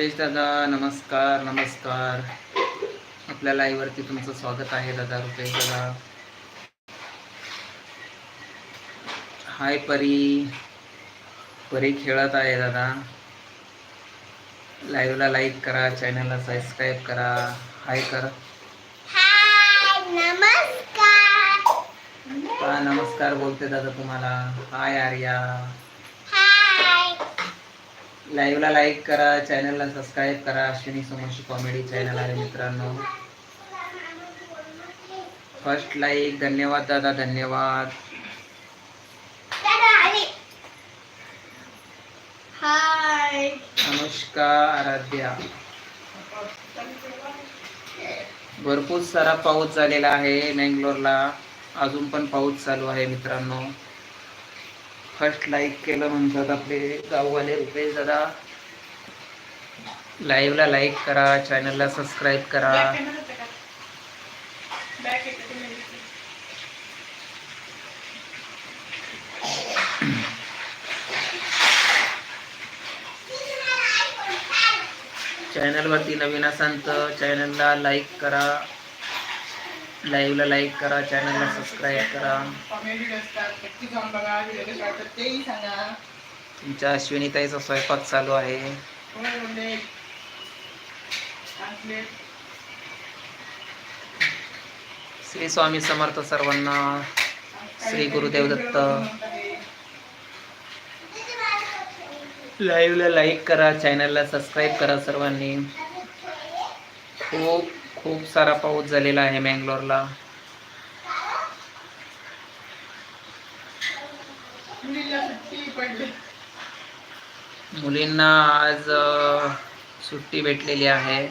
रुपेश दादा नमस्कार नमस्कार. आपल्या लाईव्हवरती तुमचं स्वागत आहे दादा रुपेश दादा. हाय परी. परी खेळत आहे दादा. लाईव्हला लाईक करा चॅनलला सबस्क्राईब करा. हाय कर. हाय नमस्कार. नमस्कार बोलते दादा तुम्हाला. हाय आर्या. लाईव्हला लाईक करा चॅनलला सबस्क्राईब करा. अश्विनी समोरची कॉमेडी चॅनल आहे मित्रांनो. फर्स्ट लाईक धन्यवाद दादा धन्यवाद. दादा आले. हाय अनुष्का आराध्या. भरपूर सारा पाऊस झालेला आहे मँगलोरला. अजून पण पाऊस चालू आहे मित्रांनो. फर्स्ट लाईक केलं म्हणतात आपले गाववाले रुपेश दादा. लाईव्हला लाईक करा चॅनलला सबस्क्राईब करा. चॅनलवरती नवीन असाल तर चॅनलला लाईक करा. लाईव्हला लाईक करा चॅनलला सबस्क्राईब करा. तुमच्या अश्विनीताईचा स्वयंपाक चालू आहे. श्री स्वामी समर्थ सर्वांना श्री गुरुदेव दत्त. लाईव्हला लाईक करा चॅनलला सबस्क्राईब करा सर्वांनी. खूप खूप सारा पाऊस झालेला आहे मँगलोरला. मुलींना आज सुट्टी भेटलेली आहे.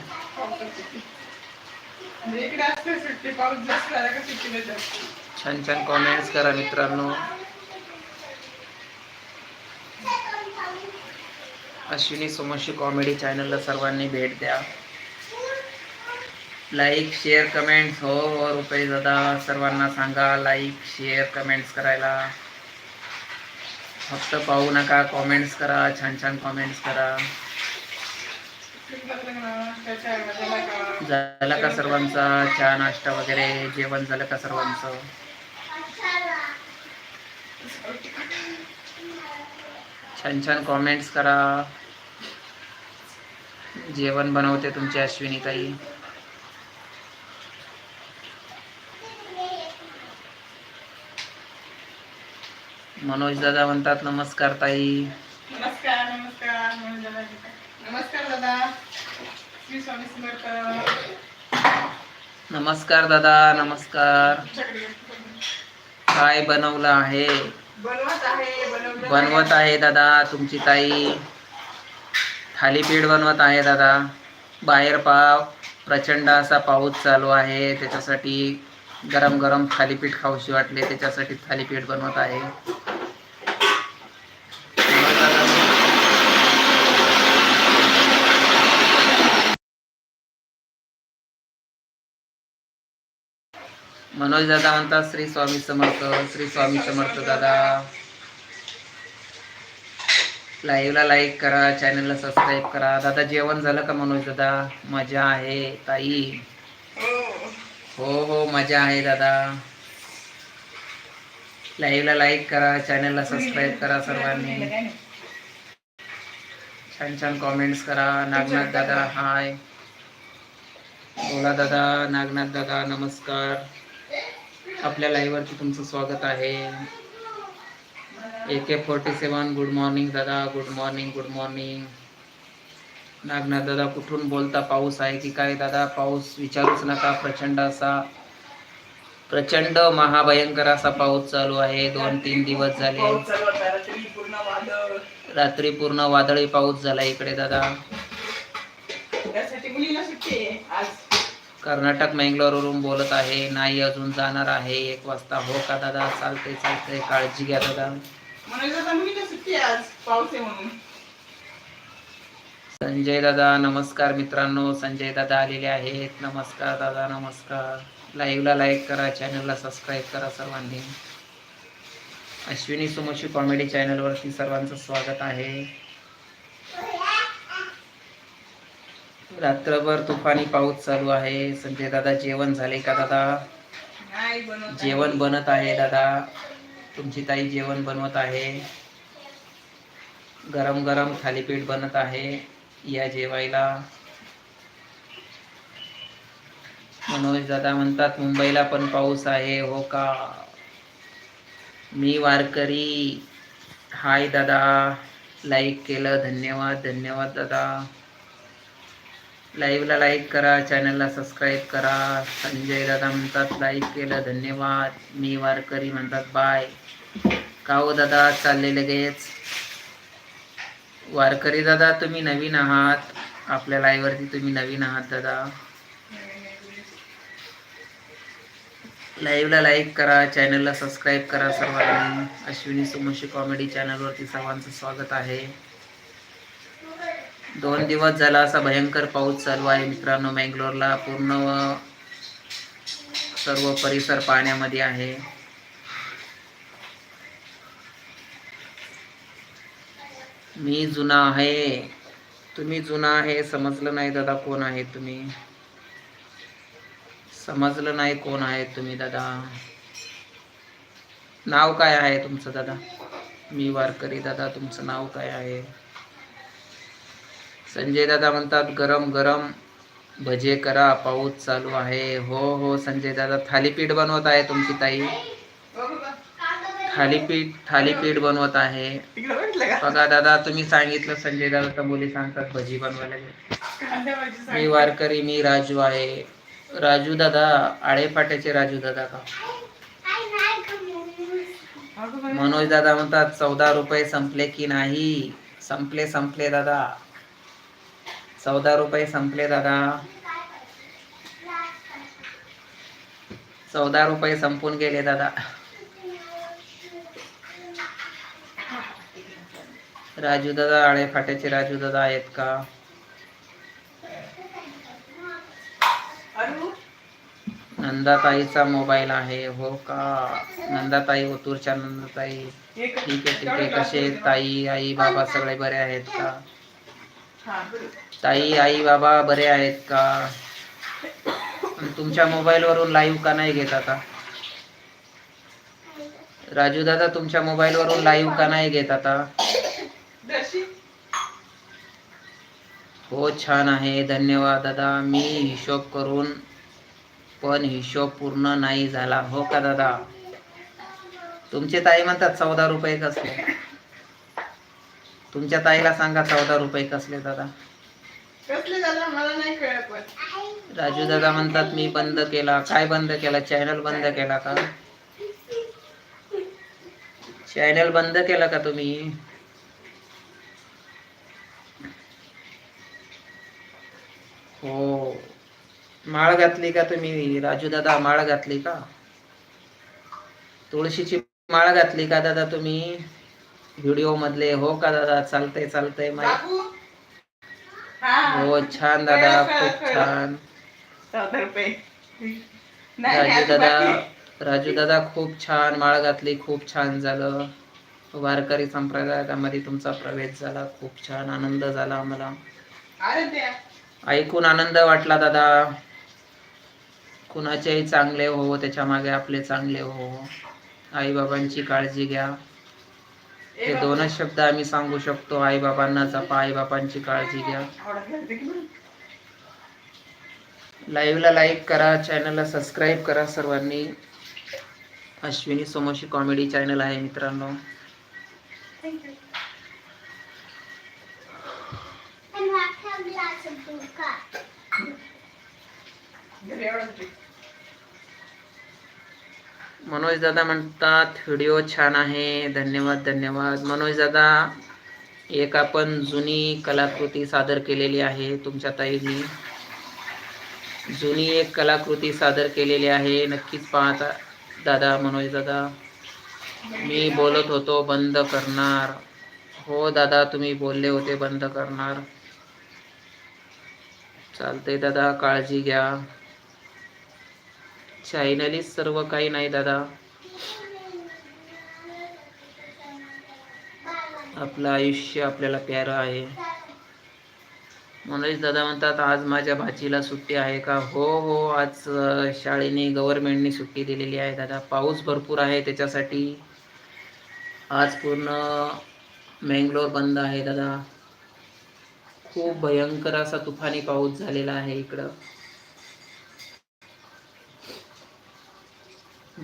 छान छान कॉमेंट्स करा मित्रांनो. अश्विनी सोमशी कॉमेडी चॅनलला सर्वांनी भेट द्या. लाईक शेअर कमेंट्स हो हो रुपये दादा सर्वांना सांगा. लाईक शेअर कमेंट्स करायला. फक्त पाहू नका. कॉमेंट्स करा. छान छान कॉमेंट्स करा. झाला का सर्वांचा? चहा नाश्ता वगैरे? जेवण झालं का सर्वांचं? छान छान कॉमेंट्स करा. जेवण बनवते तुमची अश्विनी ताई मनोज दादा म्हणतात नमस्कार ताई. नमस्कार नमस्कार दादा नमस्कार दादा. श्री स्वामी समर्थ. नमस्कार दादा नमस्कार. तुमच्याकडे काय बनवलं आहे? बनवत आहे बनवत आहे दादा तुमची ताई. थालीपीठ बनवत आहे दादा. बाहेर पाव प्रचंड असा पाऊस चालू आहे त्याच्यासाठी गरम गरम थालीपीठ खाऊशी वाटले त्याच्यासाठी थालीपीठ बनवत आहे. मनोज दादा म्हणतात श्री स्वामी समर्थ श्री स्वामी समर्थ दादा. लाईव्हला लाईक करा चॅनलला सबस्क्राईब करा. दादा जेवण झालं का मनोज दादा मजा आहे ताई. हो हो मजा आहे दादा. लाईव्हला लाईक करा चॅनलला सबस्क्राईब करा सर्वांनी. छान छान कॉमेंट्स करा. नागनाथ दादा हाय बोला दादा. नागनाथ दादा नमस्कार. आपल्या लाईव्हवरती तुमचं स्वागत आहे. A K forty seven good morning दादा good morning good morning Nagnath दादा कुठून बोलता? पाऊस आहे की काय दादा? पाऊस विचारूच नका प्रचंड असा प्रचंड महाभयंकर असा पाऊस चालू आहे. दोन तीन दिवस झाले. रात्री पूर्ण वादळी पाऊस झाला इकडे दादा त्यासाठी मुलीला सुट्टी आहे आज कर्नाटक मँगलोरवरून बोलत आहे. नाही अजून जाणार आहे. एक वाजता. हो का दादा? चालते चालते काळजी घ्या दादा. संजय दादा नमस्कार मित्रांनो. संजय दादा आलेले आहेत. नमस्कार दादा नमस्कार. लाईव्हला लाईक करा चॅनलला सबस्क्राईब करा सर्वांनी. अश्विनी सुमोशी कॉमेडी चॅनलवरती सर्वांचं स्वागत आहे. रात्रभर तुफानी पाऊस चालू आहे. संजय दादा जेवण झाले का दादा. जेवण बनत आहे दादा. तुमची ताई जेवण बनवत आहे. गरम गरम थालीपीठ बनत आहे या जेवायला. मनोज दादा म्हणतात मुंबईला पण पाऊस आहे. हो का? मी वारकरी. हाय दादा. लाईक केलं. धन्यवाद धन्यवाद दादा. लाईव्हला लाईक करा चॅनलला सबस्क्राईब करा. संजय दादा म्हणतात लाईक केलं धन्यवाद. मी वारकरी म्हणतात बाय. का हो दादा? चालले लगेच. वारकरी दादा तुम्ही नवीन आहात. आपल्या लाईव्हवरती तुम्ही नवीन आहात दादा. लाईव्हला लाईक करा चॅनलला सबस्क्राईब करा सर्वांनी. अश्विनी सोमशी कॉमेडी चॅनलवरती सर्वांचं स्वागत आहे. दोन दिवस झाला असा भयंकर पाऊस चालू आहे. मित्रांनो मँगलोरला पूर्ण सर्व परिसर पाण्यामध्ये आहे. मी जुना आहे. तुम्ही जुना आहे समजलं नाही दादा कोण आहे तुम्ही. समजलं नाही कोण आहे तुम्ही दादा. नाव काय आहे तुमचं दादा? मी वारकरी दादा तुमचं नाव काय आहे? संजय दादा म्हणतात गरम गरम भजे करा पाऊस चालू आहे. हो हो संजय दादा थालीपीठ बनवत आहे तुमची ताई. थालीपीठ थालीपीठ बनवत आहे. बघा दादा तुम्ही सांगितलं संजय दादा तर मुली सांगतात भजी बनवायला मी वारकरी मी राजू आहे. राजू दादा आळेपाट्याचे राजू दादा का? मनोज दादा म्हणतात चौदा रुपये संपले की नाही? संपले संपले दादा. चौदा रुपये संपले दादा. चौदा रुपये संपून गेले दादा. राजू दादा आळे फाट्याचे राजू दादा आहेत का? नंदाताईचा मोबाईल आहे हो का? नंदाताई ओतूरच्या नंदाताई. ठीक आहे ठीक आहे. कसे ताई आई बाबा सगळे बरे आहेत का. ताई आई बाबा बरे आहेत का? तुमच्या मोबाईल वरून लाईव्ह का नाही घेत आता? राजू दादा तुमच्या मोबाईल वरून लाईव्ह का नाही घेत आता? हो छान आहे. धन्यवाद दादा. मी हिशोब करून पण हिशोब पूर्ण नाही झाला. हो का दादा? तुमचे ताई म्हणतात चौदा रुपये कसले? तुमच्या ताईला सांगा चौदा रुपये कसले दादा? कसले दादा? मला नाही कळत पण. राजू दादा म्हणतात मी बंद केला. काय बंद केला? चॅनल बंद केला का? चॅनल बंद केला का तुम्ही? हो. माळ घातली का तुम्ही? राजू दादा माळ घातली का? तुळशीची माळ घातली का दादा तुम्ही? व्हिडिओ मधले हो का दादा? चालतंय चालतंय माहिती हा. छान दादा खूप छान. राजू दादा. राजू दादा खूप छान माळ घातली खूप छान झालं. वारकरी संप्रदायामध्ये तुमचा प्रवेश झाला खूप छान आनंद झाला आम्हाला. ऐकून आनंद वाटला दादा. कुणाचेही चांगले हो त्याच्यामागे आपले चांगले हो. आई बाबांची काळजी घ्या. हे. दोनच शब्द आम्ही सांगू शकतो आई बाबांना जपा आई बाबांची काळजी घ्या? लाईव्हला लाईक करा चॅनलला सबस्क्राईब करा सर्वांनी अश्विनी सोमोशी कॉमेडी चॅनल आहे मित्रांनो मनोज दादा म्हणतात व्हिडिओ छान आहे धन्यवाद धन्यवाद. मनोज दादा एक आपण जुनी कलाकृती सादर केलेली आहे तुमच्या ताईंनी. जुनी एक कलाकृती सादर केलेली आहे नक्कीच पाहता दादा मनोज दादा. मी बोलत होतो बंद करणार. हो दादा तुम्ही बोलले होते बंद करणार. चालते दादा काळजी घ्या. चायनलीच सर्व काही नाही दादा. आपलं आयुष्य आपल्याला प्यारं आहे. मनोज दादा म्हणतात आज माझ्या भाचीला सुट्टी आहे का? हो हो आज शाळेने गव्हर्नमेंटने सुट्टी दिलेली आहे दादा. पाऊस भरपूर आहे त्याच्यासाठी. आज पूर्ण मँगलोर बंद आहे दादा. खूप भयंकर असा तुफानी पाऊस झालेला आहे इकडं.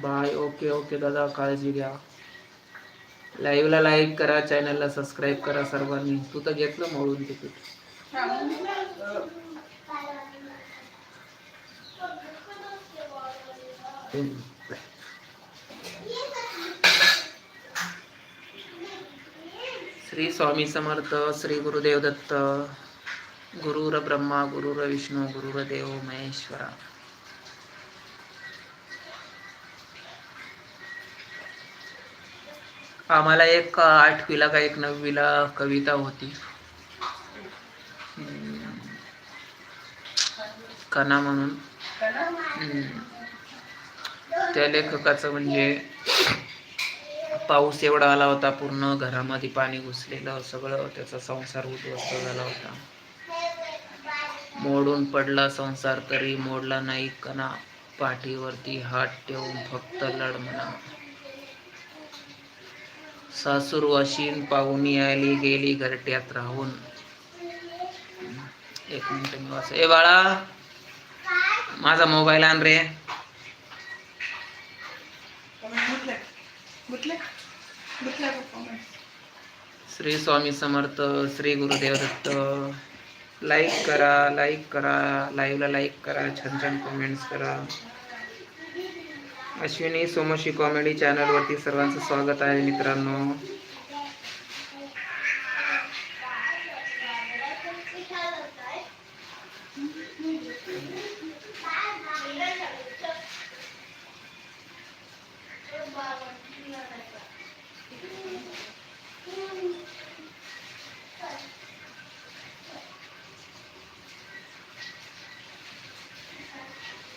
बाय ओके ओके दादा काळजी घ्या. लाईव्हला लाईक करा चॅनलला सबस्क्राईब करा सर्वांनी. तू तर घेतलं मोडून तिकीट. श्री स्वामी समर्थ श्री गुरुदेव दत्त गुरुर ब्रह्मा गुरुर विष्णू गुरुर देव महेश्वरा. आम्हाला एक आठवीला का एक नववीला कविता होती. कना म्हणून. त्या लेखकाचं म्हणजे पाऊस एवढा आला होता पूर्ण घरामध्ये पाणी घुसलेलं सगळं त्याचा संसार उद्ध्वस्त झाला होता. मोडून पडला संसार तरी मोडला नाही कणा पाठीवरती हात ठेवून फक्त लढ म्हणा. सासूर वाशीन पाहुणी आली गेली घरट्यात राहून. एक मिनिट मी वाच ए बाळा माझा मोबाईल आण रे. श्री स्वामी समर्थ श्री गुरुदेव दत्त. लाईक करा लाईक करा लाईव्हला लाईक करा छान छान कमेंट्स करा. अश्विनी सोमशी कॉमेडी चॅनलवरती सर्वांचं स्वागत आहे मित्रांनो.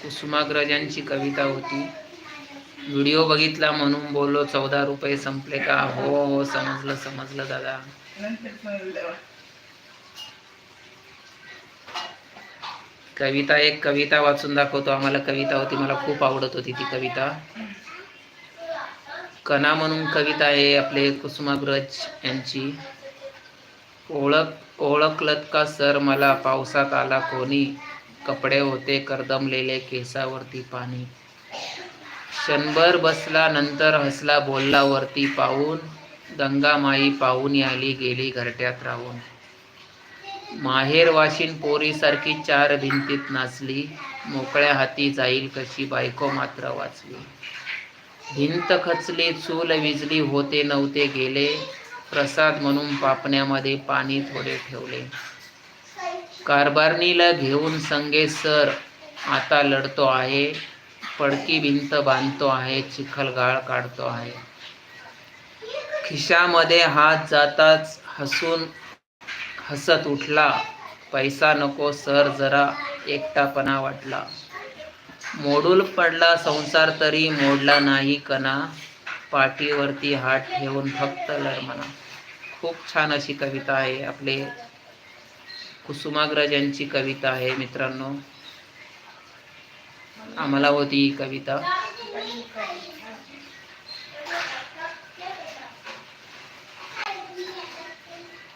कुसुमाग्रजांची कविता होती. व्हिडिओ बघितला म्हणून बोललो चौदा रुपये संपले का? हो, हो हो समजलं समजलं दादा. कविता एक कविता वाचून दाखवतो. आम्हाला कविता होती मला खूप आवडत होती ती कविता. कणा म्हणून कविता आहे आपले कुसुमाग्रज यांची. ओळख ओळखलत का सर मला? पावसात आला कोणी? कपडे होते करदमलेले केसावरती पाणी. क्षणभर बसला नंतर हसला बोलला वरती पाहून गंगामाई पाहून आली गेली घरट्यात राहून. माहेर वाशिन पोरीसारखी चार भिंतीत नाचली मोकळ्या हाती जाईल कशी बायको मात्र वाचली. भिंत खचली चूल विजली होते नव्हते गेले प्रसाद म्हणून पापण्यामध्ये पाणी थोडे ठेवले. कारभारणीला घेऊन संगे सर आता लढतो आहे पडकी भिंत बांधतो आहे चिखल गाळ काढतो आहे. खिशामध्ये हात जाताच हसून हसत उठला. पैसा नको सर जरा एकटापणा वाटला. मोडूल पडला संसार तरी मोडला नाही कणा. पाठीवरती हात ठेवून फक्त लढ म्हणा खूप छान अशी कविता आहे आपले कुसुमाग्रज यांची कविता आहे मित्रांनो. आम्हाला होती ही कविता.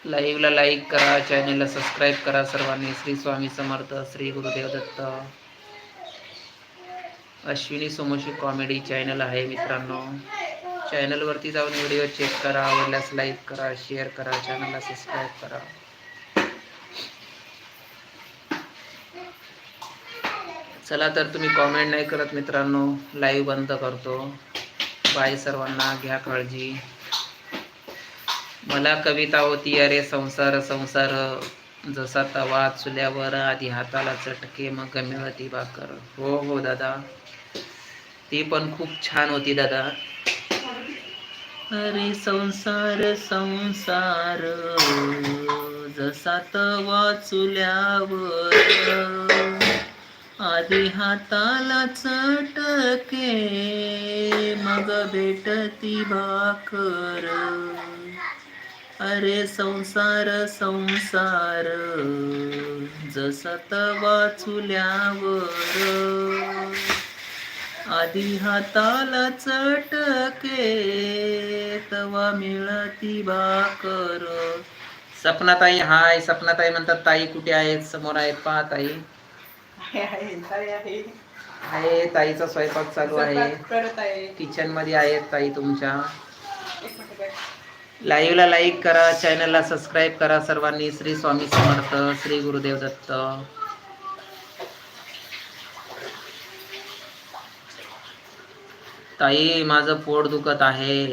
लाईव्हला लाईक करा चॅनेलला सबस्क्राईब करा सर्वांनी. श्री स्वामी समर्थ श्री गुरुदेव दत्त. अश्विनी सोमोशी कॉमेडी चॅनल आहे मित्रांनो. चॅनलवरती जाऊन व्हिडिओ चेक करा. आवडल्यास लाईक करा शेअर करा. चॅनलला सबस्क्राईब करा. चला तर तुम्ही कॉमेंट नाही करत मित्रांनो. लाईव्ह बंद करतो. बाय सर्वांना घ्या काळजी. मला कविता होती अरे संसार संसार जसा तवा चुल्यावर आधी हाताला चटके मग मिळती भाकर. हो हो दादा. ती पण खूप छान होती दादा. अरे संसार संसार जसा तवा चुल्यावर आधी हाताला चटके मग भेटती भाकर. अरे संसार संसार जसत तवा चुल्यावर आधी हाताला चटके तवा मिळती भाकर. सपनाताई हाय सपनाताई म्हणतात ताई कुठे आहेत? समोर आहेत पहा आहे, आहे, ताई आहे. आहे ताईचा स्वयंपाक चालू आहे. स्वयंपाक करत आहे. किचनमध्ये आहेत ताई तुमच्या. एक मिनिट. लाईव्हला लाईक करा चॅनलला सबस्क्राईब करा सर्वांनी. श्री स्वामी समर्थ श्री गुरुदेव दत्त. ताई माझं पोट दुखत आहे.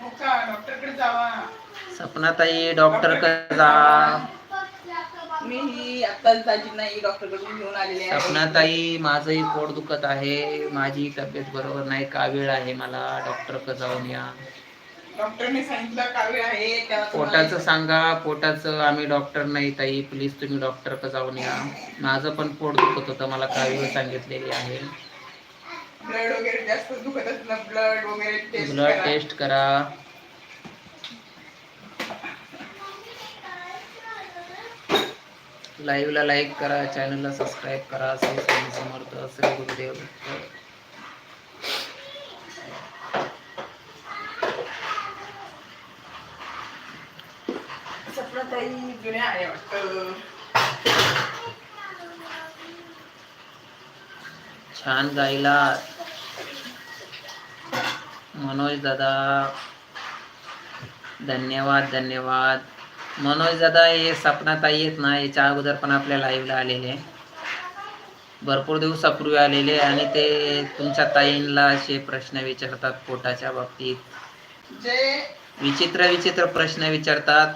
हो का? डॉक्टरकडे जावा. सपना ताई डॉक्टर जा. मी ही डॉक्टरकडून घेऊन आलेली आहे. माझंही पोट दुखत आहे. माझी तब्येत बरोबर नाही. कावीळ आहे मला? डॉक्टर जाऊन या. डॉक्टरने सांगितलं कावीळ आहे? तेव्हा तुम्हाला- पोटाचं सांगा. पोटाचं आम्ही डॉक्टर नाही ताई. प्लीज तुम्ही डॉक्टर जाऊन या. माझं पण पोट दुखत होतं. मला कावीळ सांगितलेली आहे? ब्लड वगैरे जास्त दुखत असलं ब्लड वगैरे टेस्ट ब्लड करा. टेस्ट करा. लाईव्हला लाईक करा चॅनलला सबस्क्राईब करा. श्री स्वामी समर्थ श्री गुरुदेव. छान गायला. मनोज दादा. धन्यवाद धन्यवाद. मनोज दादा हे सपनाताई आहेत ना याच्या अगोदर पण आपल्या लाईव्हला आलेले. भरपूर दिवसापूर्वी आलेले आणि ते तुमच्या ताईंना असे प्रश्न विचारतात पोटाच्या बाबतीत. विचित्र विचित्र प्रश्न विचारतात.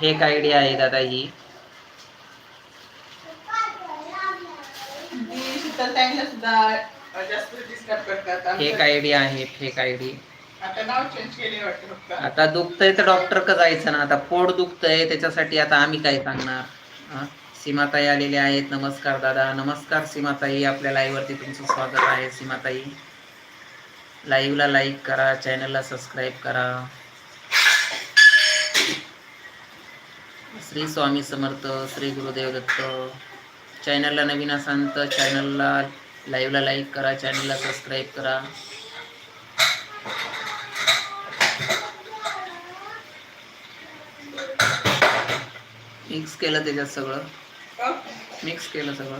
फेक आयडिया आहे दादा ही. फेक आयडिया आहे फेक आयडी आता नाव चेंज केले वाटतं फक्त. आता दुखतंय तर डॉक्टर का जायचं ना. आता पोट दुखतंय त्याच्यासाठी आता आम्ही काय सांगणार? हा? सीमाताई आलेले आहेत. नमस्कार दादा. नमस्कार सीमाताई. आपल्या लाईव्हवरती तुमचं स्वागत आहे सीमाताई. लाईव्हला लाईक करा. चॅनलला सबस्क्राईब करा. श्री स्वामी समर्थ श्री गुरुदेव दत्त. चॅनलला नवीन असाल तर चॅनलला लाईव्हला लाईक करा. चॅनलला सबस्क्राईब करा. मिक्स केलं त्याच्यात सगळं. मिक्स केलं सगळं.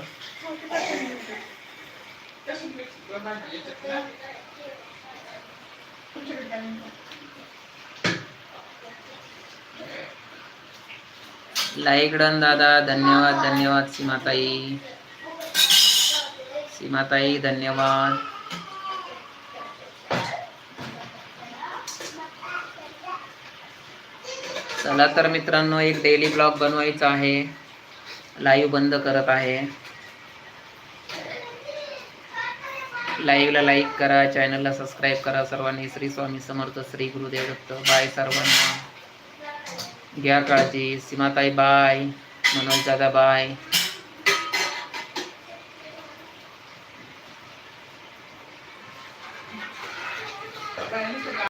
लाईक डन दादा धन्यवाद धन्यवाद सीमाताई. सीमाताई धन्यवाद. चला तर मित्रांनो एक डेली ब्लॉग बनवायचा आहे. लाईव्ह बंद करत आहे. लाईव्हला लाईक करा चॅनलला सबस्क्राईब करा सर्वांनी. श्री स्वामी समर्थ श्री गुरुदेव दत्त बाय सर्वांना. घ्या काळजी. सीमाताई बाय मनोज दादा बाय